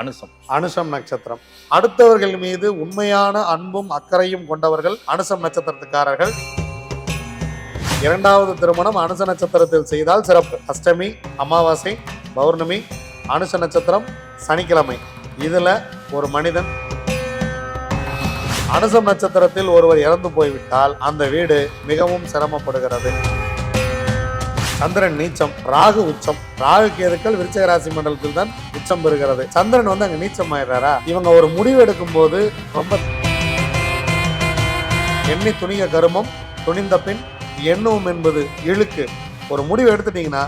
அனுசம். அனுஷம் நட்சத்திரம். அடுத்தவர்கள் மீது உண்மையான அன்பும் அக்கறையும் கொண்டவர்கள் அனுஷம் நட்சத்திரத்துக்காரர்கள். இரண்டாவது திருமணம் அனுச நட்சத்திரத்தில் செய்தால் சிறப்பு. அஷ்டமி அமாவாசை பௌர்ணமி அனுச நட்சத்திரம் சனிக்கிழமை. இதில் ஒரு மனிதன் அனுசம் நட்சத்திரத்தில் ஒருவர் இறந்து போய்விட்டால் அந்த வீடு மிகவும் சிரமப்படுகிறது. சந்திரன் நீச்சம் ராகு உச்சம். ராகு கேதுக்கள் விருச்சக ராசி மண்டலத்தில் தான் உச்சம் பெறுகிறது. சந்திரன் வந்து அங்க நீச்சம் ஆயிடுறாரா? இவங்க ஒரு முடிவு எடுக்கும் போது ரொம்ப எண்ணி துணிக கருமம் துணிந்த பின் எண்ணுவோம் என்பது இழுக்கு. ஒரு முடிவு எடுத்துட்டீங்கன்னா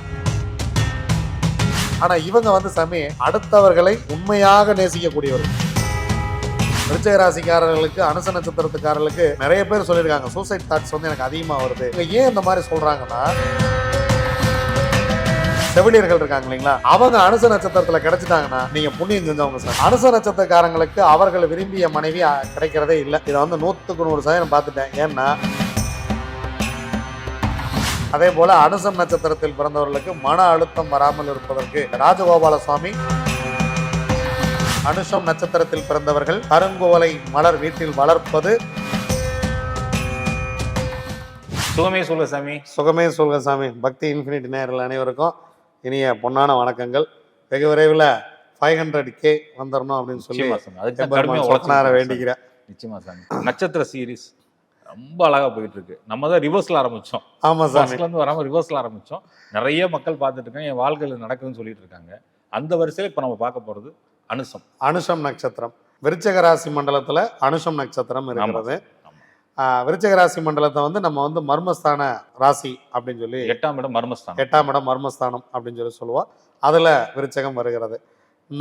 ஆனா இவங்க வந்து சமி அடுத்தவர்களை உண்மையாக நேசிக்கக்கூடியவர்கள் விருச்சக ராசிக்காரர்களுக்கு அனுச நட்சத்திரத்துக்காரர்களுக்கு நிறைய பேர் சொல்லியிருக்காங்க. சூசைட் தாட்ஸ் வந்து எனக்கு அதிகமாக வருது. இவங்க ஏன் இந்த மாதிரி சொல்கிறாங்கன்னா செவிலியர்கள் இருக்காங்க இல்லைங்களா? அவங்க அனுச நட்சத்திரத்துல கிடைச்சிட்டாங்கன்னா நீங்க புண்ணியம் செஞ்சவங்க சார். அனுச நட்சத்திரக்காரங்களுக்கு அவர்கள் விரும்பிய மனைவி கிடைக்கிறதே இல்லை. இதை வந்து நூத்துக்கு நூறு சதவீதம் பார்த்துட்டேன். ஏன்னா அதே போல அனுசம் நட்சத்திரத்தில் பிறந்தவர்களுக்கு மன அழுத்தம் வராமல் இருப்பதற்கு ராஜகோபால சுவாமி அனுஷம் நட்சத்திரத்தில் பிறந்தவர்கள் கருங்கோலை மலர் வீட்டில் வளர்ப்பது. சுகமே சொல்ல சாமி. சுகமே சொல்க சாமி. பக்தி இன்ஃபினிட்டி நேரில் அனைவருக்கும் இனிய பொன்னான வணக்கங்கள். வெகு விரைவில் ஃபைவ் ஹண்ட்ரட் கே வந்துடணும் அப்படின்னு சொல்லி அதுக்கு வேண்டிக்கிறேன். நிச்சயமா சாமி. நட்சத்திர சீரிஸ் ரொம்ப அழகா போயிட்டு இருக்கு நம்ம தான் ரிவர்ஸ்ல ஆரம்பிச்சோம். ஆமா சாமி. ஃபர்ஸ்ட்ல இருந்து வராம ரிவர்ஸ்ல ஆரம்பிச்சோம். நிறைய மக்கள் பார்த்துட்டு இருக்காங்க. என் வாழ்க்கையில நடக்குதுன்னு சொல்லிட்டு இருக்காங்க. அந்த வரிசையில இப்ப நம்ம பார்க்க போறது அனுசம் அனுஷம் நட்சத்திரம். விருச்சக ராசி மண்டலத்துல அனுஷம் நட்சத்திரம் இருக்கிறது. விருச்சிக ராசி மண்டலத்தை வந்து நம்ம வந்து மர்மஸ்தான ராசி அப்படின்னு சொல்லி எட்டாம் இடம் மர்மஸ்தானம். எட்டாம் இடம் மர்மஸ்தானம் அப்படின்னு சொல்லி சொல்லுவோம் அதில் விருச்சகம் வருகிறது.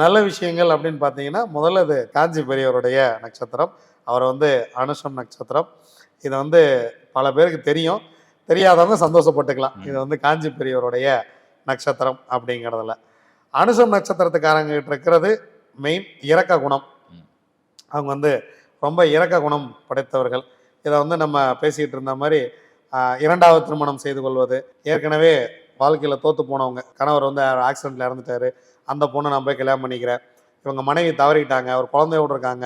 நல்ல விஷயங்கள் அப்படின்னு பார்த்தீங்கன்னா முதல்ல இது காஞ்சி பெரியவருடைய நட்சத்திரம். அவர் வந்து அனுஷம் நட்சத்திரம். இது வந்து பல பேருக்கு தெரியும். தெரியாதவங்க சந்தோஷப்பட்டுக்கலாம். இது வந்து காஞ்சி பெரியவருடைய நட்சத்திரம் அப்படிங்கிறதுல. அனுஷம் நட்சத்திரத்துக்காரங்க கிட்ட இருக்கிறது மெயின் இரக்க குணம். அவங்க வந்து ரொம்ப இரக்க குணம் படைத்தவர்கள். இதை வந்து நம்ம பேசிக்கிட்டு இருந்த மாதிரி இரண்டாவது திருமணம் செய்து கொள்வது. ஏற்கனவே வாழ்க்கையில் தோற்று போனவங்க. கணவர் வந்து ஆக்சிடென்ட்ல இறந்துட்டாரு. அந்த பொண்ணை நான் போய் கல்யாணம் பண்ணிக்கிறேன். இவங்க மனைவி தவறிட்டாங்க. ஒரு குழந்தையோடு இருக்காங்க.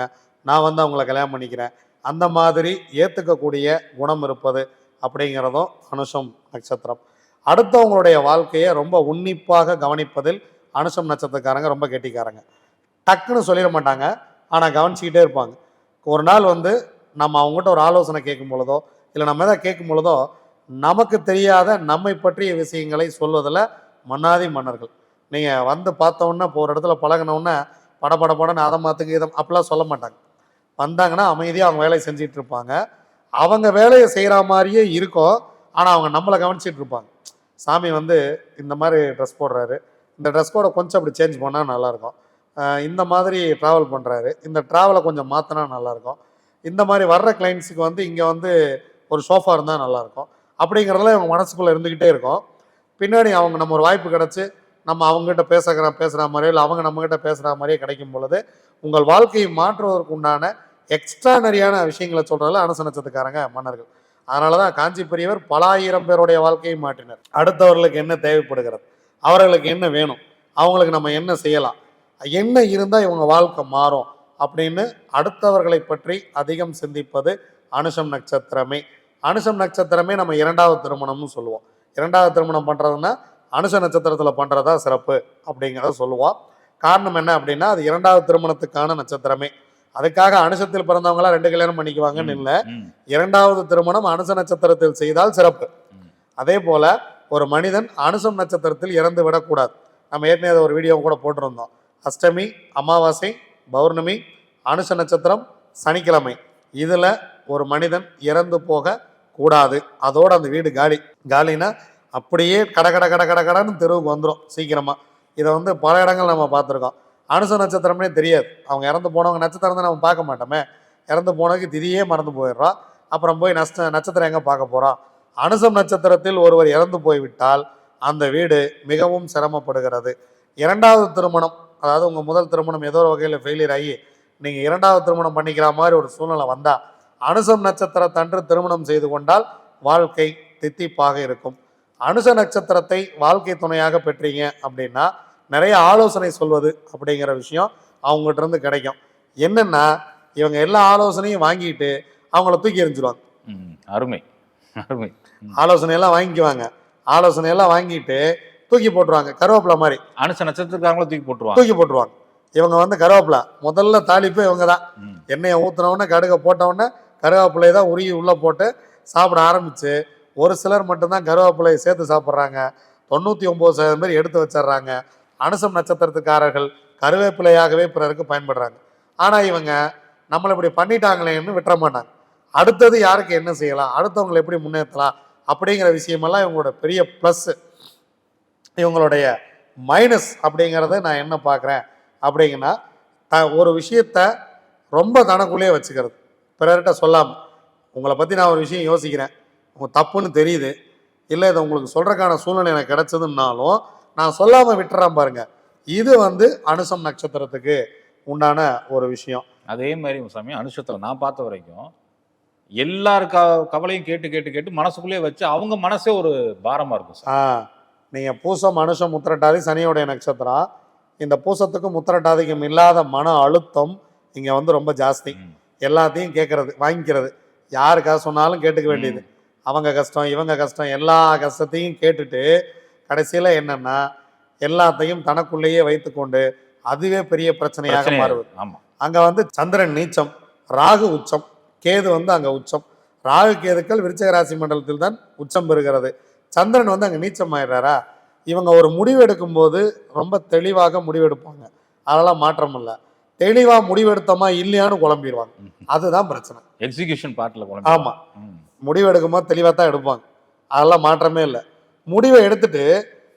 நான் வந்து அவங்கள கல்யாணம் பண்ணிக்கிறேன். அந்த மாதிரி ஏற்றுக்கக்கூடிய குணம் இருப்பது அப்படிங்கிறதும் அனுஷம் நட்சத்திரம். அடுத்தவங்களுடைய வாழ்க்கையை ரொம்ப உன்னிப்பாக கவனிப்பதில் அனுஷம் நட்சத்திரக்காரங்க ரொம்ப கெட்டிக்காரங்க. டக்குன்னு சொல்லிட மாட்டாங்க. ஆனால் கவனிச்சிக்கிட்டே இருப்பாங்க. ஒரு நாள் வந்து நம்ம அவங்ககிட்ட ஒரு ஆலோசனை கேட்கும் பொழுதோ இல்லை நம்ம எதாவது கேட்கும் பொழுதோ நமக்கு தெரியாத நம்மை பற்றிய விஷயங்களை சொல்வதில் மன்னாதி மன்னர்கள். நீங்கள் வந்து பார்த்தோன்னே இப்போ ஒரு இடத்துல பழகினோன்னே பட பட படன்னு அதை மாற்றுக்கு இதை அப்படிலாம் சொல்ல மாட்டாங்க. வந்தாங்கன்னா அமைதியாக அவங்க வேலையை செஞ்சிகிட்டு இருப்பாங்க. அவங்க வேலையை செய்கிற மாதிரியே இருக்கும். ஆனால் அவங்க நம்மளை கவனிச்சிட்டு இருப்பாங்க. சாமி வந்து இந்த மாதிரி ட்ரெஸ் போடுறாரு. இந்த ட்ரெஸ் கோடை கொஞ்சம் அப்படி சேஞ்ச் பண்ணால் நல்லாயிருக்கும் இந்த மாதிரி ட்ராவல் பண்ணுறாரு இந்த ட்ராவலை கொஞ்சம் மாற்றினா நல்லாயிருக்கும் இந்த மாதிரி வர்ற கிளைண்ட்ஸுக்கு வந்து இங்கே வந்து ஒரு சோஃபா இருந்தால் நல்லாயிருக்கும். அப்படிங்கிறதெல்லாம் இவங்க மனசுக்குள்ளே இருந்துக்கிட்டே இருக்கும். பின்னாடி அவங்க நம்ம ஒரு வாய்ப்பு கிடச்சி நம்ம அவங்ககிட்ட பேசுகிற பேசுகிற மாதிரியோ இல்லை அவங்க நம்மகிட்ட பேசுகிற மாதிரியே கிடைக்கும் பொழுது உங்கள் வாழ்க்கையை மாற்றுவதற்கு உண்டான எக்ஸ்ட்ரானரியான விஷயங்களை சொல்கிறதுல அனுசனச்சத்துக்காரங்க மன்னர்கள். அதனால தான் காஞ்சி பெரியவர் பல ஆயிரம் பேருடைய வாழ்க்கையை மாற்றினர். அடுத்தவர்களுக்கு என்ன தேவைப்படுகிறது? அவர்களுக்கு என்ன வேணும்? அவங்களுக்கு நம்ம என்ன செய்யலாம்? என்ன இருந்தால் இவங்க வாழ்க்கை மாறும்? அப்படின்னு அடுத்தவர்களை பற்றி அதிகம் சிந்திப்பது அனுஷம் நட்சத்திரமே. அனுஷம் நட்சத்திரமே நம்ம இரண்டாவது திருமணம்னு சொல்லுவோம். இரண்டாவது திருமணம் பண்ணுறதுன்னா அனுஷ நட்சத்திரத்தில் பண்ணுறதா சிறப்பு அப்படிங்கிறத சொல்லுவோம். காரணம் என்ன அப்படின்னா அது இரண்டாவது திருமணத்துக்கான நட்சத்திரமே. அதுக்காக அனுஷத்தில் பிறந்தவங்களாம் ரெண்டு கல்யாணம் பண்ணிக்குவாங்கன்னு இல்லை. இரண்டாவது திருமணம் அனுச நட்சத்திரத்தில் செய்தால் சிறப்பு. அதே போல ஒரு மனிதன் அனுசம் நட்சத்திரத்தில் இறந்து விடக்கூடாது. நம்ம ஏற்கனவே ஒரு வீடியோ கூட போட்டிருந்தோம். அஷ்டமி அமாவாசை பௌர்ணமி அனுஷ நட்சத்திரம் சனிக்கிழமை. இதில் ஒரு மனிதன் இறந்து போக கூடாது. அதோட அந்த வீடு காலி. காலினா அப்படியே கட கட கட கட கடன்னு தெருவுக்கு வந்துடும் சீக்கிரமாக இதை வந்து பல இடங்கள் நம்ம பார்த்துருக்கோம். அனுச நட்சத்திரம்னே தெரியாது. அவங்க இறந்து போனவங்க நட்சத்திரம் தான் நம்ம பார்க்க மாட்டோமே. இறந்து போனதுக்கு திதியே மறந்து போயிடுறோம் அப்புறம் போய் நஷ்ட நட்சத்திரம் எங்கே பார்க்க போகிறோம் அனுசம் நட்சத்திரத்தில் ஒருவர் இறந்து போய்விட்டால் அந்த வீடு மிகவும் சிரமப்படுகிறது. இரண்டாவது திருமணம். அதாவது உங்கள் முதல் திருமணம் ஏதோ ஒரு வகையில் ஃபெயிலியர் ஆகி நீங்கள் இரண்டாவது திருமணம் பண்ணிக்கிற மாதிரி ஒரு சூழ்நிலை வந்தால் அனுசம் நட்சத்திரத்தன்று திருமணம் செய்து கொண்டால் வாழ்க்கை தித்திப்பாக இருக்கும். அனுச நட்சத்திரத்தை வாழ்க்கை துணையாக பெற்றீங்க அப்படின்னா நிறைய ஆலோசனை சொல்வது அப்படிங்கிற விஷயம் அவங்ககிட்ட இருந்து கிடைக்கும். என்னன்னா இவங்க எல்லா ஆலோசனையும் வாங்கிட்டு அவங்கள தூக்கி எறிஞ்சிருவாங்க. அருமை. அருமை. ஆலோசனை எல்லாம் வாங்கிக்குவாங்க. ஆலோசனை எல்லாம் வாங்கிட்டு தூக்கி போட்டுருவாங்க கருவேப்பிலை மாதிரி. அனுச நட்சத்திரக்காரங்களும் தூக்கி போட்டுருவாங்க. தூக்கி போட்டுருவாங்க. இவங்க வந்து கருவேப்பிலை. முதல்ல தாளிப்பே இவங்க தான். எண்ணெயை ஊற்றினவுடனே கடுகை போட்டவுடனே கருவேப்பிலையை தான் உருகி உள்ளே போட்டு சாப்பிட ஆரம்பிச்சு ஒரு சிலர் மட்டும்தான் கருவேப்பிலையை சேர்த்து சாப்பிட்றாங்க. தொண்ணூற்றி ஒம்பது சதவீதம் பேர் எடுத்து வச்சிடுறாங்க. அனுசம் நட்சத்திரத்துக்காரர்கள் கருவேப்பிலையாகவே பிறருக்கு பயன்படுறாங்க. ஆனால் இவங்க நம்மளை இப்படி பண்ணிட்டாங்களேன்னு விட்டுற மாட்டாங்க. அடுத்தது யாருக்கு என்ன செய்யலாம்? அடுத்தவங்களை எப்படி முன்னேற்றலாம்? அப்படிங்கிற விஷயமெல்லாம் இவங்களோட பெரிய ப்ளஸ்ஸு இவங்களுடைய மைனஸ் அப்படிங்கிறத நான் என்ன பார்க்குறேன் அப்படிங்கன்னா த ஒரு விஷயத்த ரொம்ப தனக்குள்ளேயே வச்சுக்கிறது. பிறர்கிட்ட சொல்லாமல் உங்களை பற்றி நான் ஒரு விஷயம் யோசிக்கிறேன். உங்க தப்புன்னு தெரியுது. இல்லை இதை உங்களுக்கு சொல்கிறக்கான சூழ்நிலை எனக்கு கிடைச்சதுன்னாலும் நான் சொல்லாமல் விட்டுறேன் பாருங்க. இது வந்து அனுசம் நட்சத்திரத்துக்கு உண்டான ஒரு விஷயம். அதே மாதிரி சாமி அனுஷத்துல நான் பார்த்த வரைக்கும் எல்லார் க- கவலையும் கேட்டு கேட்டு கேட்டு மனசுக்குள்ளேயே வச்சு அவங்க மனசே ஒரு பாரமா இருக்கும் சார் நீங்கள் பூசம் அனுஷம் முத்திரட்டாதி சனியோடைய நட்சத்திரம் இந்த பூசத்துக்கும் முத்திரட்டாதிக்கும் இல்லாத மன அழுத்தம் இங்கே வந்து ரொம்ப ஜாஸ்தி. எல்லாத்தையும் கேட்கறது வாங்கிக்கிறது. யாருக்காக சொன்னாலும் கேட்டுக்க வேண்டியது. அவங்க கஷ்டம் இவங்க கஷ்டம் எல்லா கஷ்டத்தையும் கேட்டுட்டு கடைசியில் என்னன்னா எல்லாத்தையும் தனக்குள்ளேயே வைத்துக்கொண்டு அதுவே பெரிய பிரச்சனையாக பிரச்சனை மாறுவது. அங்கே வந்து சந்திரன் நீச்சம் ராகு உச்சம் கேது வந்து அங்கே உச்சம். ராகு கேதுக்கள் விருச்சக ராசி மண்டலத்தில் தான் உச்சம் பெறுகிறது. சந்திரன் வந்து அங்கே நீச்சம் ஆயிடுறாரா இவங்க ஒரு முடிவு எடுக்கும்போது ரொம்ப தெளிவாக முடிவெடுப்பாங்க அதெல்லாம் மாற்றம் இல்லை. தெளிவாக முடிவெடுத்தோமா இல்லையான்னு குழம்பிடுவாங்க. அதுதான் பிரச்சனை. எக்ஸிகியூஷன் பார்ட்ல ஆமா. முடிவு எடுக்கும்போது தெளிவாக தான் எடுப்பாங்க. அதெல்லாம் மாற்றமே இல்லை. முடிவை எடுத்துட்டு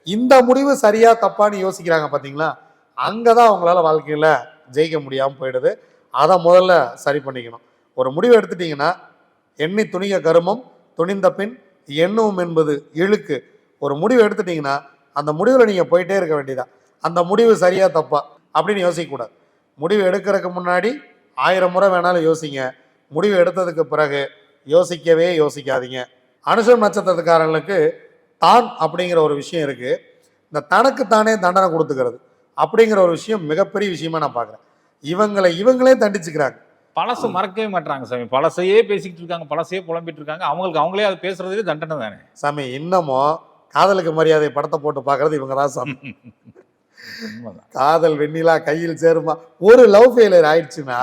இந்த முடிவு சரியா தப்பான்னு யோசிக்கிறாங்க பார்த்தீங்களா அங்கே தான் அவங்களால வாழ்க்கையில் ஜெயிக்க முடியாமல் போயிடுது. அதை முதல்ல சரி பண்ணிக்கணும். ஒரு முடிவு எடுத்துட்டீங்கன்னா எண்ணி துணிக கருமம் துணிந்த பின் எண்ணும் என்பது இழுக்கு. ஒரு முடிவு எடுத்துட்டீங்கன்னா அந்த முடிவில் நீங்கள் போயிட்டே இருக்க வேண்டியதான் அந்த முடிவு சரியாக தப்பா? அப்படின்னு யோசிக்கக்கூடாது முடிவு எடுக்கிறதுக்கு முன்னாடி ஆயிரம் முறை வேணாலும் யோசிங்க. முடிவு எடுத்ததுக்கு பிறகு யோசிக்கவே யோசிக்காதீங்க. அனுஷன் நட்சத்திரத்துக்காரங்களுக்கு தான் அப்படிங்கிற ஒரு விஷயம் இருக்குது இந்த தனக்கு தானே தண்டனை கொடுத்துக்கிறது அப்படிங்கிற ஒரு விஷயம் மிகப்பெரிய விஷயமா நான் பார்க்குறேன். இவங்களை இவங்களே தண்டிச்சுக்கிறாங்க. பழசு மறக்கவே மாட்டாங்க சாமி. பழசையே பேசிக்கிட்டு இருக்காங்க பழசையே புலம்பிட்டு இருக்காங்க. அவங்களுக்கு அவங்களே அது பேசுறதே தண்டனை தானே. சாமி இன்னமும் காதலுக்கு மரியாதை படத்தை போட்டு பார்க்கறது இவங்க தான் சாமி. காதல் வெண்ணிலா கையில் சேருமா? ஒரு லவ் ஃபெயிலியர் ஆயிடுச்சுன்னா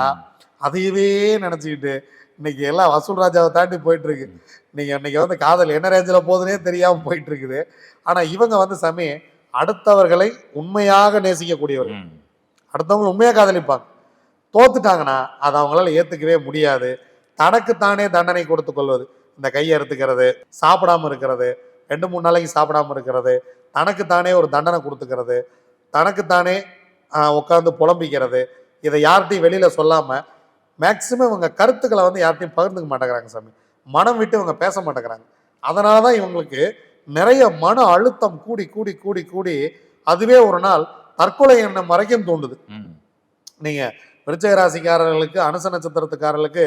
அதையவே நினச்சிக்கிட்டு இன்னைக்கு எல்லாம் வசூல் ராஜாவை தாண்டி போயிட்டு இருக்கு நீங்க இன்னைக்கு வந்து காதல் என்ன ரேஞ்சில் போகுதுன்னே தெரியாம போயிட்டு இருக்குது ஆனா இவங்க வந்து சாமி அடுத்தவர்களை உண்மையாக நேசிக்கக்கூடியவர்கள். அடுத்தவங்க உண்மையாக காதலிப்பாங்க. தோத்துட்டாங்கன்னா அதை அவங்களால ஏத்துக்கவே முடியாது. தனக்குத்தானே தண்டனை கொடுத்து கொள்வது. இந்த கையை அறுத்துக்கிறது சாப்பிடாம இருக்கிறது ரெண்டு மூணு நாளைக்கு சாப்பிடாம இருக்கிறது தனக்குத்தானே ஒரு தண்டனை கொடுத்துக்கிறது தனக்குத்தானே உட்காந்து புலம்பிக்கிறது. இதை யார்கிட்டையும் வெளியில சொல்லாம மேக்சிமம் இவங்க கருத்துக்களை வந்து யார்கிட்டையும் பகிர்ந்துக்க மாட்டேங்கிறாங்க சாமி. மனம் விட்டு இவங்க பேச மாட்டேங்கிறாங்க. அதனால தான் இவங்களுக்கு நிறைய மன அழுத்தம் கூடி கூடி கூடி கூடி அதுவே ஒரு நாள் தற்கொலை எண்ணம் வரைக்கும் தூண்டுது ம். விருச்சக ராசிக்காரர்களுக்கு அனுச நட்சத்திரத்துக்காரர்களுக்கு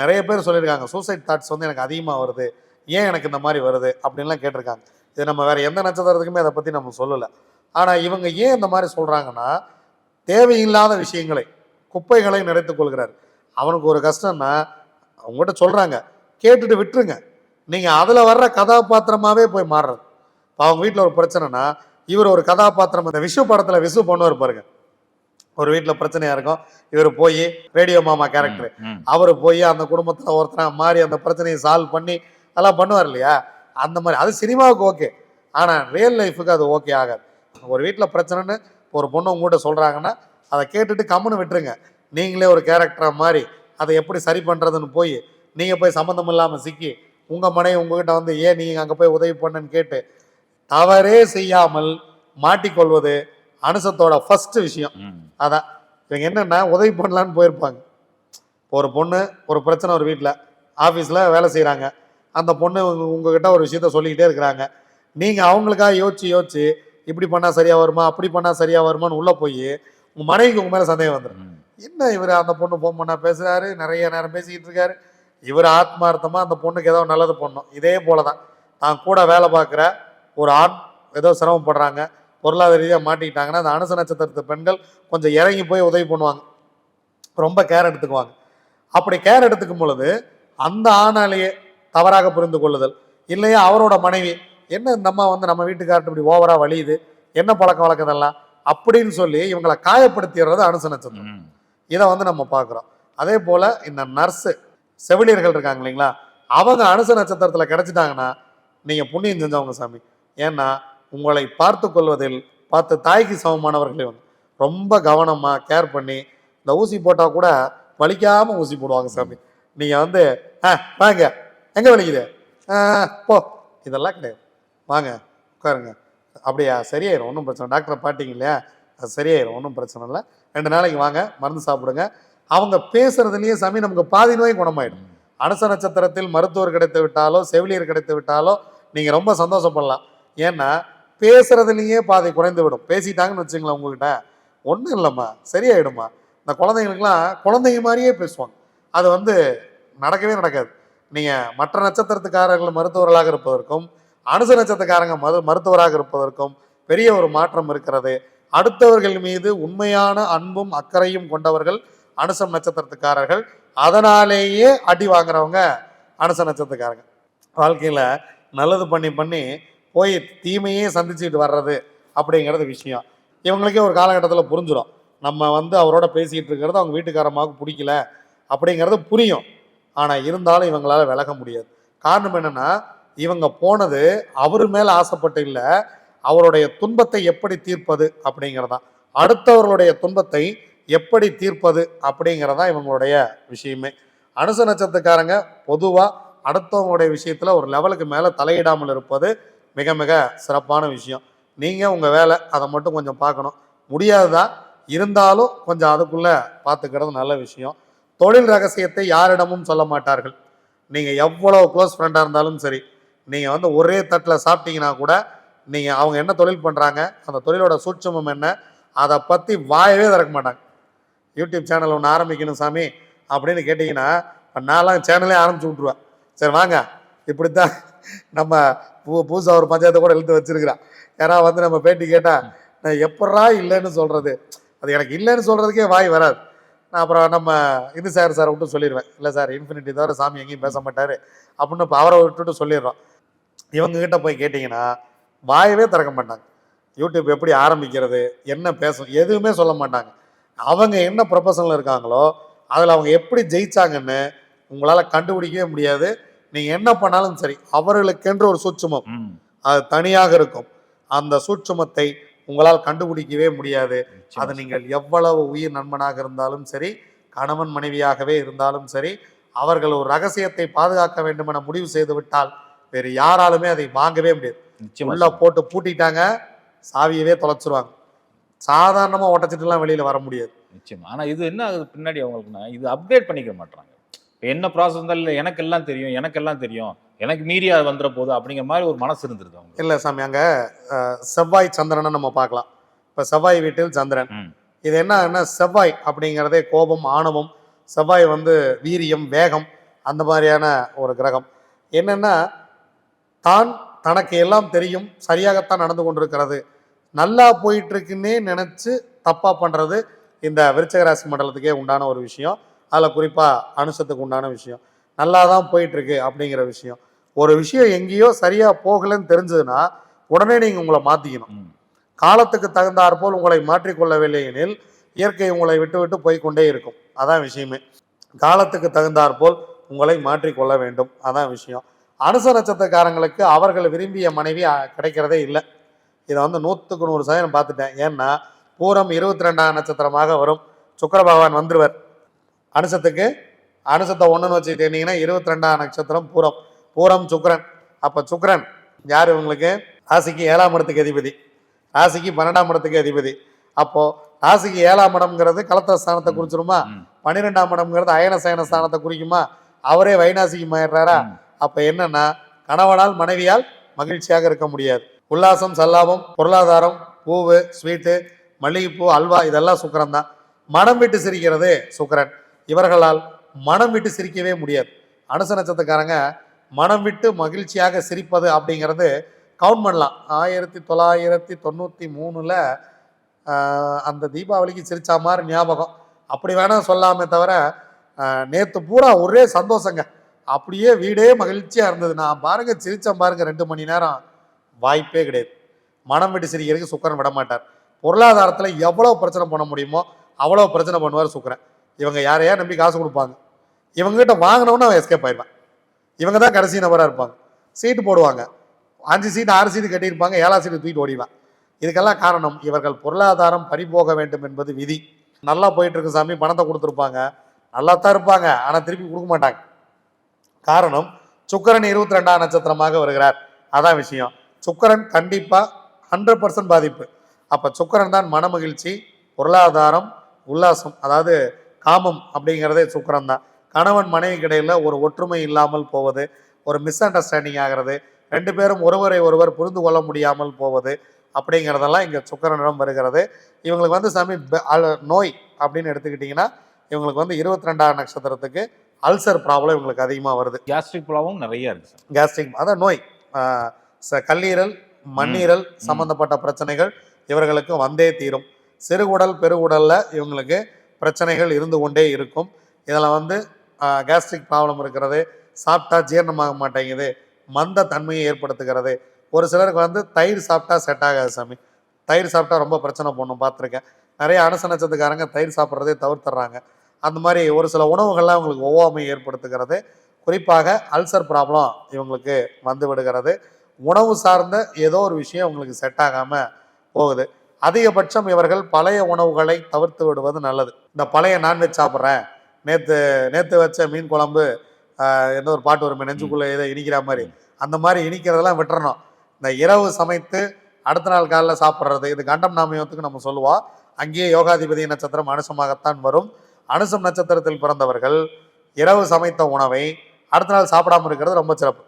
நிறைய பேர் சொல்லியிருக்காங்க சூசைட் தாட்ஸ் வந்து எனக்கு அதிகமாக வருது. ஏன் எனக்கு இந்த மாதிரி வருது? அப்படின்லாம் கேட்டிருக்காங்க. இது நம்ம வேறு எந்த நட்சத்திரத்துக்குமே அதை பற்றி நம்ம சொல்லலை. ஆனால் இவங்க ஏன் இந்த மாதிரி சொல்கிறாங்கன்னா தேவையில்லாத விஷயங்களை குப்பைகளை நிறைத்து கொள்கிறார். அவனுக்கு ஒரு கஷ்டம்னா அவங்ககிட்ட சொல்கிறாங்க கேட்டுட்டு விட்டுருங்க. நீங்கள் அதில் வர்ற கதாபாத்திரமாகவே போய் மாறுறது. இப்போ அவங்க வீட்டில் ஒரு பிரச்சனைனா இவர் ஒரு கதாபாத்திரம் இந்த விஷு படத்தில் விசு பண்ணுவார் பாருங்க. ஒரு வீட்டில் பிரச்சனையா இருக்கும். இவர் போய் ரேடியோ மாமா கேரக்டர். அவர் போய் அந்த குடும்பத்தில் ஒருத்தனை மாறி அந்த பிரச்சனையை சால்வ் பண்ணி அதெல்லாம் பண்ணுவார் இல்லையா? அந்த மாதிரி. அது சினிமாவுக்கு ஓகே ஆனால் ரியல் லைஃபுக்கு அது ஓகே ஆகாது. ஒரு வீட்டில் பிரச்சனைன்னு ஒரு பொண்ணு உங்ககிட்ட சொல்கிறாங்கன்னா அதை கேட்டுட்டு கம்முன்னு விட்டுருங்க. நீங்களே ஒரு கேரக்டராக மாறி அதை எப்படி சரி பண்ணுறதுன்னு போய் நீங்கள் போய் சம்மந்தம் இல்லாமல் சிக்கி உங்கள் மனைவி உங்ககிட்ட வந்து ஏன் நீங்கள் அங்கே போய் உதவி பண்ணுன்னு? கேட்டு தவறே செய்யாமல் மாட்டிக்கொள்வது அனுசத்தோட ஃபர்ஸ்ட் விஷயம். அதான். இவங்க என்னன்னா உதவி பண்ணலான்னு போயிருப்பாங்க. ஒரு பொண்ணு ஒரு பிரச்சனை ஒரு வீட்டில் ஆஃபீஸில் வேலை செய்கிறாங்க அந்த பொண்ணு உங்க- உங்ககிட்ட ஒரு விஷயத்த சொல்லிக்கிட்டே இருக்கிறாங்க. நீங்கள் அவங்களுக்காக யோசிச்சு யோசிச்சு இப்படி பண்ணால் சரியாக வருமா அப்படி பண்ணால் சரியாக வருமான்னு உள்ளே போய் உங்கள் மனைவிக்கு உங்கள் மேலே சந்தேகம் வந்துடும். என்ன இவர் அந்த பொண்ணு ஃபோன் பண்ணா பேசுறாரு? நிறைய நேரம் பேசிக்கிட்டு இருக்காரு. இவர் ஆத்மார்த்தமா அந்த பொண்ணுக்கு ஏதோ நல்லது பண்ணணும். இதே போல தான் தான் கூட வேலை பார்க்குற ஒரு ஆண் ஏதோ சிரமப்படுறாங்க. பொருளாதார ரீதியாக மாட்டிக்கிட்டாங்கன்னா அந்த அனுச நட்சத்திரத்து பெண்கள் கொஞ்சம் இறங்கி போய் உதவி பண்ணுவாங்க. ரொம்ப கேர் எடுத்துக்குவாங்க. அப்படி கேர் எடுத்துக்கும் பொழுது அந்த ஆணாலேயே தவறாக புரிந்து கொள்ளுதல். இல்லையா அவரோட மனைவி என்ன இந்த அம்மா வந்து நம்ம வீட்டுக்கார்ட்ட இப்படி ஓவரா வலியுது? என்ன பழக்க வழக்கதெல்லாம் அப்படின்னு சொல்லி இவங்களை காயப்படுத்திடுறது அனுச நட்சத்திரம். இதை வந்து நம்ம பார்க்குறோம். அதே போல் இந்த நர்ஸு செவிலியர்கள் இருக்காங்க இல்லைங்களா? அவங்க அனுச நட்சத்திரத்தில் கிடைச்சிட்டாங்கன்னா நீங்கள் புண்ணியம் செஞ்சவங்க சாமி. ஏன்னா உங்களை பார்த்து கொள்வதில் பார்த்து தாய்க்கு சமமானவர்களே வந்து ரொம்ப கவனமாக கேர் பண்ணி இந்த ஊசி போட்டால் கூட வலிக்காமல் ஊசி போடுவாங்க சாமி. நீங்கள் வந்து ஆ வாங்க. எங்கே வலிக்குது? ஆ, போ. இதெல்லாம் கிடையாது. வாங்க உட்காருங்க. அப்படியா? சரியாயிரும் ஒன்றும் பிரச்சனை இல்லை. டாக்டரை பாட்டிங்க இல்லையா? அது சரியாயிரும் ஒன்றும் பிரச்சனை இல்லை. ரெண்டு நாளைக்கு வாங்க மருந்து சாப்பிடுங்க. அவங்க பேசுறதுலேயே சாமி நமக்கு பாதி நோய் குணமாயிடும். அனுச நட்சத்திரத்தில் மருத்துவர் கிடைத்து விட்டாலோ செவிலியர் கிடைத்து விட்டாலோ நீங்கள் ரொம்ப சந்தோஷப்படலாம். ஏன்னா பேசுறதுலேயே பாதை குறைந்து விடும் பேசிட்டாங்கன்னு வச்சுங்களேன் உங்ககிட்ட. ஒன்றும் இல்லைம்மா. சரியாயிடுமா இந்த குழந்தைங்களுக்குலாம் குழந்தைங்க மாதிரியே பேசுவாங்க. அது வந்து நடக்கவே நடக்காது. நீங்கள் மற்ற நட்சத்திரத்துக்காரர்கள் மருத்துவர்களாக இருப்பதற்கும் அனுச நட்சத்திரக்காரங்க மரு மருத்துவராக இருப்பதற்கும் பெரிய ஒரு மாற்றம் இருக்கிறது. அடுத்தவர்கள் மீது உண்மையான அன்பும் அக்கறையும் கொண்டவர்கள் அனுசம் நட்சத்திரத்துக்காரர்கள். அதனாலேயே அடி வாங்குறவங்க அனுச நட்சத்திரக்காரங்க வாழ்க்கையில் நல்லது பண்ணி பண்ணி போய் தீமையே சந்திச்சுட்டு வர்றது அப்படிங்கிறது விஷயம். இவங்களுக்கே ஒரு காலகட்டத்தில் புரிஞ்சிடும் நம்ம வந்து அவரோட பேசிக்கிட்டு இருக்கிறது அவங்க வீட்டுக்காரமாவுக்கு பிடிக்கல அப்படிங்கிறது புரியும். ஆனால் இருந்தாலும் இவங்களால விலக முடியாது. காரணம் என்னென்னா இவங்க போனது அவர் மேலே ஆசைப்பட்டு இல்லை அவருடைய துன்பத்தை எப்படி தீர்ப்பது அப்படிங்கிறதான் அடுத்தவர்களுடைய துன்பத்தை எப்படி தீர்ப்பது அப்படிங்கிறதான் இவங்களுடைய விஷயமே. அனுச நட்சத்திரக்காரங்க பொதுவாக அடுத்தவங்களுடைய விஷயத்தில் ஒரு லெவலுக்கு மேலே தலையிடாமல் இருப்பது மிக மிக சிறப்பான விஷயம். நீங்கள் உங்கள் வேலை அதை மட்டும் கொஞ்சம் பார்க்கணும். முடியாததா? இருந்தாலும் கொஞ்சம் அதுக்குள்ளே பார்த்துக்கிறது நல்ல விஷயம். தொழில் ரகசியத்தை யாரிடமும் சொல்ல மாட்டார்கள். நீங்கள் எவ்வளோ க்ளோஸ் ஃப்ரெண்டாக இருந்தாலும் சரி நீங்கள் வந்து ஒரே தட்டில் சாப்பிட்டீங்கன்னா கூட நீங்கள் அவங்க என்ன தொழில் பண்ணுறாங்க அந்த தொழிலோட சூட்சமம் என்ன அதை பற்றி வாயவே திறக்க மாட்டாங்க. யூடியூப் சேனல் ஒன்று ஆரம்பிக்கணும் சாமி அப்படின்னு கேட்டிங்கன்னா நான்லாம் சேனலே ஆரம்பிச்சு விட்ருவேன் சரி வாங்க. இப்படி தான் நம்ம பூ புதுசாக ஒரு பஞ்சாயத்தை கூட எழுத்து வச்சிருக்கிறான். யாரா வந்து நம்ம பேட்டி கேட்டால் நான் எப்பட்றா இல்லைன்னு சொல்கிறது அது எனக்கு இல்லைன்னு சொல்கிறதுக்கே வாய் வராது. நான் அப்புறம் நம்ம இது சார் சார் விட்டு சொல்லிடுவேன். இல்லை சார் இன்ஃபினிட்டி தவிர சாமி எங்கேயும் பேச மாட்டார். அப்படின்னு இப்போ அவரை விட்டுட்டு சொல்லிடுறோம். இவங்ககிட்ட போய் கேட்டிங்கன்னா வாயவே திறக்க மாட்டாங்க. யூடியூப் எப்படி ஆரம்பிக்கிறது என்ன பேசும் எதுவுமே சொல்ல மாட்டாங்க. அவங்க என்ன ப்ரொஃபஷனில் இருக்காங்களோ அதில் அவங்க எப்படி ஜெயிச்சாங்கன்னு உங்களால் கண்டுபிடிக்கவே முடியாது. நீங்கள் என்ன பண்ணாலும் சரி அவர்களுக்கென்று ஒரு சூட்சுமம். அது தனியாக இருக்கும். அந்த சூட்சுமத்தை உங்களால் கண்டுபிடிக்கவே முடியாது. அது நீங்கள் எவ்வளவு உயிர் நண்பனாக இருந்தாலும் சரி கணவன் மனைவியாகவே இருந்தாலும் சரி அவர்கள் ஒரு ரகசியத்தை பாதுகாக்க வேண்டும் என முடிவு செய்து விட்டால் வேறு யாராலுமே அதை வாங்கவே முடியாது. நிச்சயமா உள்ள போட்டு பூட்டிட்டாங்க சாவியவே தொலைச்சிருவாங்க. சாதாரணமா உடச்சிட்டுலாம் வெளியில வர முடியாது. நிச்சயமா. ஆனா இது என்ன ஆகுது பின்னாடி அவங்களுக்குன்னா இது அப்டேட் பண்ணிக்க மாட்டாங்க என்ன ப்ராசஸ் இருந்தாலும் இல்லை எனக்கு எல்லாம் தெரியும் எனக்கு எல்லாம் தெரியும். எனக்கு மீறியா வந்துட போகுது அப்படிங்கிற மாதிரி ஒரு மனசு இருந்துருது அவங்க இல்ல சாமி அங்க செவ்வாய் சந்திரனை நம்ம பார்க்கலாம். இப்ப செவ்வாய் வீட்டில் சந்திரன். இது என்ன செவ்வாய் அப்படிங்கிறதே கோபம் ஆணவம் செவ்வாய் வந்து வீரியம் வேகம் அந்த மாதிரியான ஒரு கிரகம். என்னன்னா தான் தனக்கு எல்லாம் தெரியும் சரியாகத்தான் நடந்து கொண்டிருக்கிறது. நல்லா போயிட்டு இருக்குன்னே நினைச்சு தப்பா பண்றது இந்த விருச்சக ராசி மண்டலத்துக்கே உண்டான ஒரு விஷயம். அதில் குறிப்பா அனுஷத்துக்கு உண்டான விஷயம். நல்லா தான் போயிட்டு இருக்கு அப்படிங்கிற விஷயம். ஒரு விஷயம் எங்கேயோ சரியா போகலைன்னு தெரிஞ்சதுன்னா உடனே நீங்க உங்களை மாத்திக்கணும். ம். காலத்துக்கு தகுந்தாற்போல் உங்களை மாற்றிக்கொள்ளவில்லை எனில் இயற்கை உங்களை விட்டு விட்டு போய்க்கொண்டே இருக்கும். அதான் விஷயமே. காலத்துக்கு தகுந்தாற்போல் உங்களை மாற்றிக்கொள்ள வேண்டும். அதான் விஷயம். அனுச நட்சத்திரக்காரங்களுக்கு அவர்கள் விரும்பிய மனைவி கிடைக்கிறதே இல்லை. இதை வந்து நூற்றுக்கு நூறு சதவீதம் பார்த்துட்டேன். ஏன்னா பூரம் இருபத்தி ரெண்டாம் நட்சத்திரமாக வரும். சுக்கிர பகவான் வந்துருவர். அனுசத்துக்கு அனுசத்தை ஒன்றுன்னு வச்சுக்கிட்டீங்கன்னா இருபத்தி ரெண்டாம் நட்சத்திரம் பூரம். பூரம் சுக்கிரன். அப்போ சுக்கிரன் யார் இவங்களுக்கு? ராசிக்கு ஏழாம் இடத்துக்கு அதிபதி. ராசிக்கு பன்னெண்டாம் இடத்துக்கு அதிபதி. அப்போ ராசிக்கு ஏழாம் இடம்ங்கிறது கலத்திர ஸ்தானத்தை குறிச்சிருமா. பன்னிரெண்டாம் இடம்ங்கிறது அயன சயன ஸ்தானத்தை குறிக்குமா? அவரே வைநாசிக்கு மாயிடுறாரா. அப்ப என்னன்னா கணவனால் மனைவியால் மகிழ்ச்சியாக இருக்க முடியாது. உல்லாசம் சல்லாபம் பொருளாதாரம் பூவு ஸ்வீட்டு மல்லிகைப்பூ அல்வா இதெல்லாம் சுக்கரன் தான் மனம் விட்டு சிரிக்கிறது சுக்கரன். இவர்களால் மனம் விட்டு சிரிக்கவே முடியாது. அனுச நட்சத்திரக்காரங்க மனம் விட்டு மகிழ்ச்சியாக சிரிப்பது அப்படிங்கிறது கவுண்ட் பண்ணலாம். ஆயிரத்தி தொள்ளாயிரத்தி தொண்ணூற்றி மூணில் அந்த தீபாவளிக்கு சிரிச்சா மாதிரி ஞாபகம். அப்படி வேணால் சொல்லாமே தவிர நேற்று பூரா ஒரே சந்தோஷங்க. அப்படியே வீடே மகிழ்ச்சியாக இருந்தது. நான் பாருங்க சிரித்தேன் பாருங்க ரெண்டு மணி நேரம். வாய்ப்பே கிடையாது. மனம் விட்டு சிரிக்கிறதுக்கு சுக்கரன் விட மாட்டார் பொருளாதாரத்தில் எவ்வளோ பிரச்சனை பண்ண முடியுமோ அவ்வளோ பிரச்சனை பண்ணுவார் சுக்கரன். இவங்க யாரையா நம்பி காசு கொடுப்பாங்க? இவங்ககிட்ட வாங்கினோன்னு அவன் எஸ்கேப் ஆயிடுவான். இவங்க தான் கடைசி நபராக இருப்பாங்க. சீட்டு போடுவாங்க. அஞ்சு சீட்டு ஆறு சீட்டு கட்டியிருப்பாங்க. ஏழாம் சீட்டு தூக்கிட்டு ஓடிவான் இதுக்கெல்லாம் காரணம் இவர்கள் பொருளாதாரம் பறிபோக வேண்டும் என்பது விதி. நல்லா போயிட்டு இருக்கு சாமி பணத்தை கொடுத்துருப்பாங்க. நல்லா தான் இருப்பாங்க ஆனால் திருப்பி கொடுக்க மாட்டாங்க. காரணம் சுக்கரன் இருபத்தி ரெண்டாம் நட்சத்திரமாக வருகிறார். அதான் விஷயம். சுக்கரன் கண்டிப்பாக ஹண்ட்ரட் பர்சன்ட் பாதிப்பு. அப்போ சுக்கரன் தான் மனமகிழ்ச்சி பொருளாதாரம் உல்லாசம் அதாவது காமம் அப்படிங்கிறதே சுக்கரன் தான் கணவன் மனைவி இடையில ஒரு ஒற்றுமை இல்லாமல் போவது ஒரு மிஸ் அண்டர்ஸ்டாண்டிங் ஆகிறது ரெண்டு பேரும் ஒருவரை ஒருவர் புரிந்து கொள்ள முடியாமல் போவது அப்படிங்கிறதெல்லாம் இங்கே சுக்கரனிடம் வருகிறது. இவங்களுக்கு வந்து சாமி நோய் அப்படின்னு எடுத்துக்கிட்டிங்கன்னா இவங்களுக்கு வந்து இருபத்தி ரெண்டாம் நட்சத்திரத்துக்கு அல்சர் ப்ராப்ளம் இவங்களுக்கு அதிகமாக வருது. கேஸ்ட்ரிக் ப்ராப்ளம் நிறைய இருக்கு சார். கேஸ்ட்ரிக் அதான் நோய். கல்லீரல் மண்ணீரல் சம்பந்தப்பட்ட பிரச்சனைகள் இவர்களுக்கு வந்தே தீரும். சிறுகுடல் பெருகுடல்ல இவங்களுக்கு பிரச்சனைகள் இருந்து கொண்டே இருக்கும். இதில் வந்து கேஸ்ட்ரிக் ப்ராப்ளம் இருக்கிறது சாப்பிட்டா ஜீரணமாக மாட்டேங்குது மந்த தன்மையை ஏற்படுத்துகிறது. ஒரு சிலருக்கு வந்து தயிர் சாப்பிட்டா செட் ஆகாது சாமி. தயிர் சாப்பிட்டா ரொம்ப பிரச்சனை பண்ணும் பார்த்துருக்கேன். நிறைய அனுச தயிர் சாப்பிட்றதே தவிர்த்துறாங்க அந்த மாதிரி ஒரு சில உணவுகள்லாம் இவங்களுக்கு ஒவ்வாமை ஏற்படுத்துகிறது. குறிப்பாக அல்சர் ப்ராப்ளம் இவங்களுக்கு வந்து விடுகிறது. உணவு சார்ந்த ஏதோ ஒரு விஷயம் உங்களுக்கு செட் ஆகாமல் போகுது. அதிகபட்சம் இவர்கள் பழைய உணவுகளை தவிர்த்து விடுவது நல்லது. இந்த பழைய நான்வெஜ் சாப்பிட்றேன். நேற்று நேற்று வச்ச மீன் குழம்பு ஆஹ், ஒரு பாட்டு வரும் நெஞ்சுக்குள்ளே ஏதோ இனிக்கிற மாதிரி. அந்த மாதிரி இனிக்கிறதெல்லாம் விட்டுறணும். இந்த இரவு சமைத்து அடுத்த நாள் காலைல சாப்பிட்றது இது கண்டம் நாமயத்துக்கு நம்ம சொல்லுவோம் அங்கேயே யோகாதிபதி நட்சத்திரம் அனுசமாகத்தான் வரும். அனுசம் நட்சத்திரத்தில் பிறந்தவர்கள் இரவு சமைத்த உணவை அடுத்த நாள் சாப்பிடாமல் இருக்கிறது ரொம்ப சிறப்பு.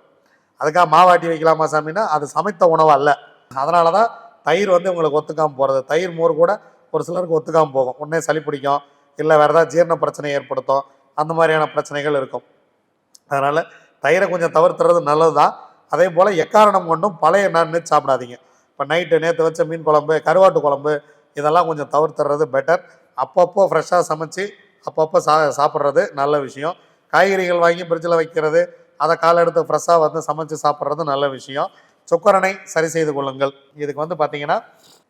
அதுக்காக மாவாட்டி வைக்கலாமா சாமின்னா அது சமைத்த உணவு அல்ல. அதனால தான் தயிர் வந்து உங்களுக்கு ஒத்துக்காமல் போகிறது தயிர் மோர் கூட ஒரு சிலருக்கு ஒத்துக்காமல் போகும். உடனே சளி பிடிக்கும். இல்லை வேறு ஏதாவது ஜீரண பிரச்சனை ஏற்படுத்தும். அந்த மாதிரியான பிரச்சனைகள் இருக்கும். அதனால் தயிரை கொஞ்சம் தவிர்த்துறது நல்லது தான் அதே போல் எக்காரணம் கொண்டும் பழைய நான்வெஜ் சாப்பிடாதீங்க. இப்போ நைட்டு நேற்று வச்ச மீன் குழம்பு கருவாட்டு குழம்பு இதெல்லாம் கொஞ்சம் தவிர்த்துறது பெட்டர் அப்பப்போ ஃப்ரெஷ்ஷாக சமைச்சு அப்பப்போ சா சாப்பிட்றது நல்ல விஷயம். காய்கறிகள் வாங்கி ஃப்ரிட்ஜில் வைக்கிறது அதை காலை எடுத்து ஃப்ரெஷ்ஷாக வந்து சமைச்சு சாப்பிட்றது நல்ல விஷயம். சுக்கரனை சரி செய்து கொள்ளுங்கள். இதுக்கு வந்து பார்த்தீங்கன்னா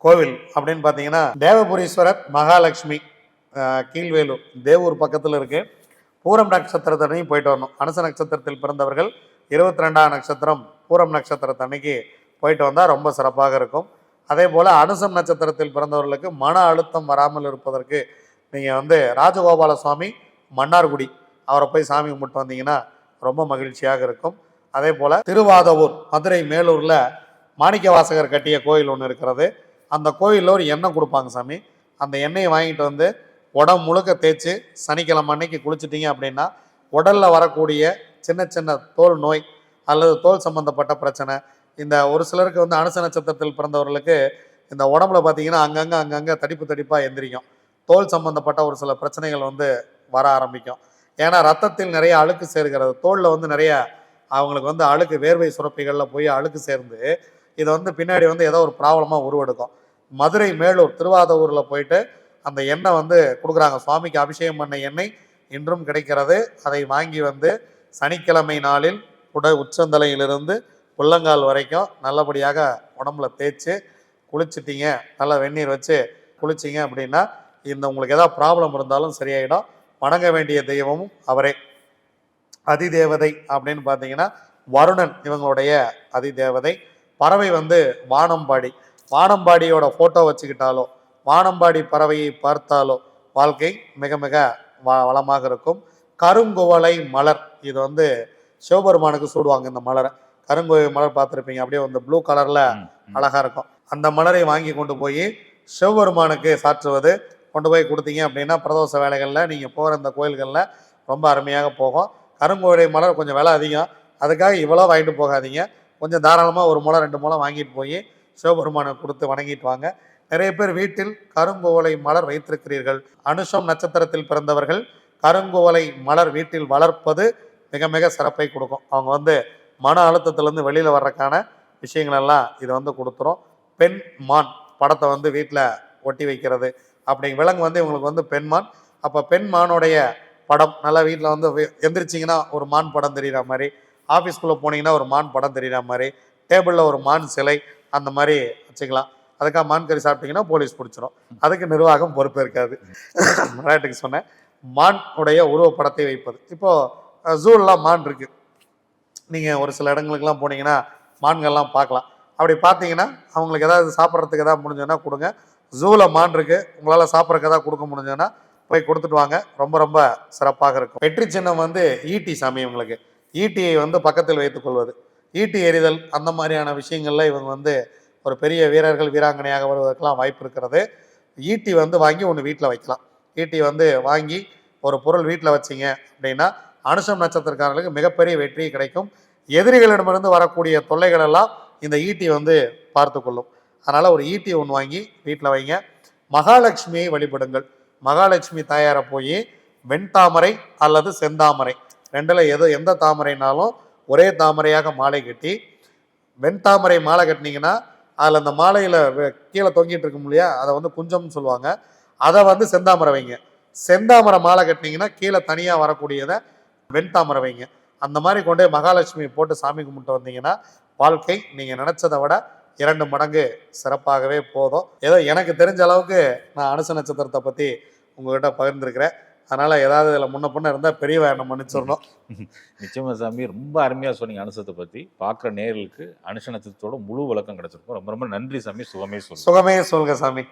கோவில் அப்படின்னு பார்த்தீங்கன்னா தேவபுரீஸ்வரர் மகாலட்சுமி கீழ்வேலூர் தேவூர் பக்கத்தில் இருக்கு. பூரம் நட்சத்திரத்தனையும் போயிட்டு வரணும். அனுச நட்சத்திரத்தில் பிறந்தவர்கள் இருபத்தி ரெண்டாம் நட்சத்திரம் பூரம் நட்சத்திரத்தன்னைக்கு போயிட்டு வந்தால் ரொம்ப சிறப்பாக இருக்கும். அதே போல் அனுசம் நட்சத்திரத்தில் பிறந்தவர்களுக்கு மன அழுத்தம் வராமல் இருப்பதற்கு நீங்கள் வந்து ராஜகோபால சுவாமி மன்னார்குடி அவரை போய் சாமி கும்பிட்டு வந்தீங்கன்னா ரொம்ப மகிழ்ச்சியாக இருக்கும். அதே போல் திருவாதவூர் மதுரை மேலூரில் மாணிக்க வாசகர் கட்டிய கோயில் ஒன்று இருக்கிறது. அந்த கோயிலில் ஒரு எண்ணெய் கொடுப்பாங்க சாமி. அந்த எண்ணெயை வாங்கிட்டு வந்து உடம்பு முழுக்க தேய்ச்சி சனிக்கிழமை அன்னைக்கு குளிச்சிட்டிங்க அப்படின்னா உடலில் வரக்கூடிய சின்ன சின்ன தோல் நோய் அல்லது தோல் சம்பந்தப்பட்ட பிரச்சனை இந்த ஒரு சிலருக்கு வந்து அனுச நட்சத்திரத்தில் பிறந்தவர்களுக்கு இந்த உடம்புல பார்த்தீங்கன்னா அங்கங்கே அங்கங்கே தடிப்பு தடிப்பாக எந்திரிக்கும். தோல் சம்பந்தப்பட்ட ஒரு சில பிரச்சனைகள் வந்து வர ஆரம்பிக்கும். ஏன்னா ரத்தத்தில் நிறைய அழுக்கு சேர்கிறது. தோலில் வந்து நிறைய அவங்களுக்கு வந்து அழுக்கு வேர்வை சுரப்பிகளில் போய் அழுக்கு சேர்ந்து இது வந்து பின்னாடி வந்து ஏதோ ஒரு ப்ராப்ளமாக உருவெடுக்கும். மதுரை மேலூர் திருவாதூரில் போயிட்டு அந்த எண்ணெய் வந்து கொடுக்குறாங்க. சுவாமிக்கு அபிஷேகம் பண்ண எண்ணெய் இன்றும் கிடைக்கிறது. அதை வாங்கி வந்து சனிக்கிழமை நாளில் உட உச்சந்தலையிலிருந்து உள்ளங்கால் வரைக்கும் நல்லபடியாக உடம்புல தேய்ச்சி குளிச்சிட்டீங்க. நல்லா வெந்நீர் வச்சு குளிச்சிங்க அப்படின்னா இந்த உங்களுக்கு ஏதாவது ப்ராப்ளம் இருந்தாலும் சரியாயிடும். வணங்க வேண்டிய தெய்வமும் அவரே. அதிதேவதை அப்படின்னு பார்த்தீங்கன்னா வருணன் இவங்களுடைய அதிதேவதை. பறவை வந்து வானம்பாடி. வானம்பாடியோட ஃபோட்டோ வச்சுக்கிட்டாலோ வானம்பாடி பறவையை பார்த்தாலோ வாழ்க்கை மிக மிக வ வளமாக இருக்கும். கருங்குவளை மலர். இது வந்து சிவபெருமானுக்கு சூடுவாங்க இந்த மலரை. கருங்குவளை மலர் பார்த்துருப்பீங்க. அப்படியே வந்து ப்ளூ கலரில் ம், ம். அழகா இருக்கும். அந்த மலரை வாங்கி கொண்டு போய் சிவபெருமானுக்கு சாற்றுவது. கொண்டு போய் கொடுத்தீங்க அப்படின்னா பிரதோஷ வேலைகளில் நீங்கள் போகிற இந்த கோயில்களில் ரொம்ப அருமையாக போகும். கருங்கோழை மலர் கொஞ்சம் விலை அதிகம். அதுக்காக இவ்வளோ வாங்கிட்டு போகாதீங்க. கொஞ்சம் தாராளமாக ஒரு முளை ரெண்டு முளை வாங்கிட்டு போய் சிவபெருமானுக்கு கொடுத்து வணங்கிட்டு வாங்க. நிறைய பேர் வீட்டில் கருங்கோவலை மலர் வைத்திருக்கிறீர்கள். அனுஷம் நட்சத்திரத்தில் பிறந்தவர்கள் கருங்கோவலை மலர் வீட்டில் வளர்ப்பது மிக மிக சிறப்பை கொடுக்கும். அவங்க வந்து மன அழுத்தத்திலேருந்து வெளியில் வர்றதுக்கான விஷயங்களெல்லாம் இது வந்து கொடுத்துரும். பெண் மான் படத்தை வந்து வீட்டில் ஒட்டி வைக்கிறது. அப்படி விலங்கு வந்து இவங்களுக்கு வந்து பெண் மான். அப்போ பெண் மானுடைய படம் நல்லா வீட்டில் வந்து எந்திரிச்சிங்கன்னா ஒரு மான் படம் தெரியுற மாதிரி ஆஃபீஸ்க்குள்ளே போனீங்கன்னா ஒரு மான் படம் தெரியுற மாதிரி டேபிளில் ஒரு மான் சிலை அந்த மாதிரி வச்சுக்கலாம். அதுக்காக மான் கறி சாப்பிட்டீங்கன்னா போலீஸ் பிடிச்சிரும். அதுக்கு நிர்வாகம் பொறுப்பு இருக்காது. விளையாட்டுக்கு சொன்னேன். மான் உடைய உருவப்படத்தை வைப்பது. இப்போது ஜூலாம் மான் இருக்குது நீங்கள் ஒரு சில இடங்களுக்கெல்லாம் போனீங்கன்னா மான்கள்லாம் பார்க்கலாம். அப்படி பார்த்தீங்கன்னா அவங்களுக்கு ஏதாவது சாப்பிட்றதுக்கு ஏதாவது முடிஞ்சதுன்னா கொடுங்க. ஜூவில் மான் இருக்குது உங்களால் சாப்பிட்றதுக்கு எதாவது கொடுக்க முடிஞ்சதுன்னா போய் கொடுத்துட்டு வாங்க. ரொம்ப ரொம்ப சிறப்பாக இருக்கும். வெற்றி சின்னம் வந்து ஈட்டி சாமி இவங்களுக்கு. ஈட்டியை வந்து பக்கத்தில் வைத்துக் கொள்வது. ஈட்டி எறிதல் அந்த மாதிரியான விஷயங்கள்ல இவங்க வந்து ஒரு பெரிய வீரர்கள் வீராங்கனையாக வருவதற்கெல்லாம் வாய்ப்பு இருக்கிறது. ஈட்டி வந்து வாங்கி ஒன்று வீட்டில் வைக்கலாம். ஈட்டி வந்து வாங்கி ஒரு பொருள் வீட்டில் வச்சீங்க அப்படின்னா அனுஷம் நட்சத்திரக்காரர்களுக்கு மிகப்பெரிய வெற்றி கிடைக்கும். எதிரிகளிடமிருந்து வரக்கூடிய தொல்லைகளெல்லாம் இந்த ஈட்டி வந்து பார்த்து கொள்ளும். அதனால் ஒரு ஈட்டி ஒன்று வாங்கி வீட்டில் வைங்க. மகாலட்சுமியை வழிபடுங்கள். மகாலட்சுமி தாயாரை போய் வெண்தாமரை அல்லது செந்தாமரை. ரெண்டில் எது எந்த தாமரைனாலும் ஒரே தாமரையாக மாலை கட்டி வெண்தாமரை மாலை கட்டினீங்கன்னா அதில் அந்த மாலையில் கீழே தொங்கிட்டு இருக்கும் இல்லையா அதை வந்து குஞ்சம்னு சொல்லுவாங்க. அதை வந்து செந்தாமரை வைங்க. செந்தாமரை மாலை கட்டினீங்கன்னா கீழே தனியாக வரக்கூடியதை வெண்தாமரை வைங்க. அந்த மாதிரி கொண்டு போய் மகாலட்சுமி போட்டு சாமி கும்பிட்டு வந்தீங்கன்னா வாழ்க்கை நீங்கள் நினச்சதை விட இரண்டு மடங்கு சிறப்பாகவே போதும். ஏதோ எனக்கு தெரிஞ்ச அளவுக்கு நான் அனுச நட்சத்திரத்தை பற்றி உங்ககிட்ட பகிர்ந்துருக்கிறேன். அதனால் ஏதாவது இதில் முன்ன பின்ன இருந்தால் பெரியவா என்ன மன்னிச்சிடணும். நிச்சயமா சாமி ரொம்ப அருமையா சொன்னீங்க அனுசத்தை பத்தி. பார்க்குற நேர்களுக்கு அனுஷ நட்சத்திரத்தோட முழு விளக்கம் கிடைச்சிருக்கும். ரொம்ப ரொம்ப நன்றி சாமி. சுகமே சொல்லு சுகமே சொல்க சாமி.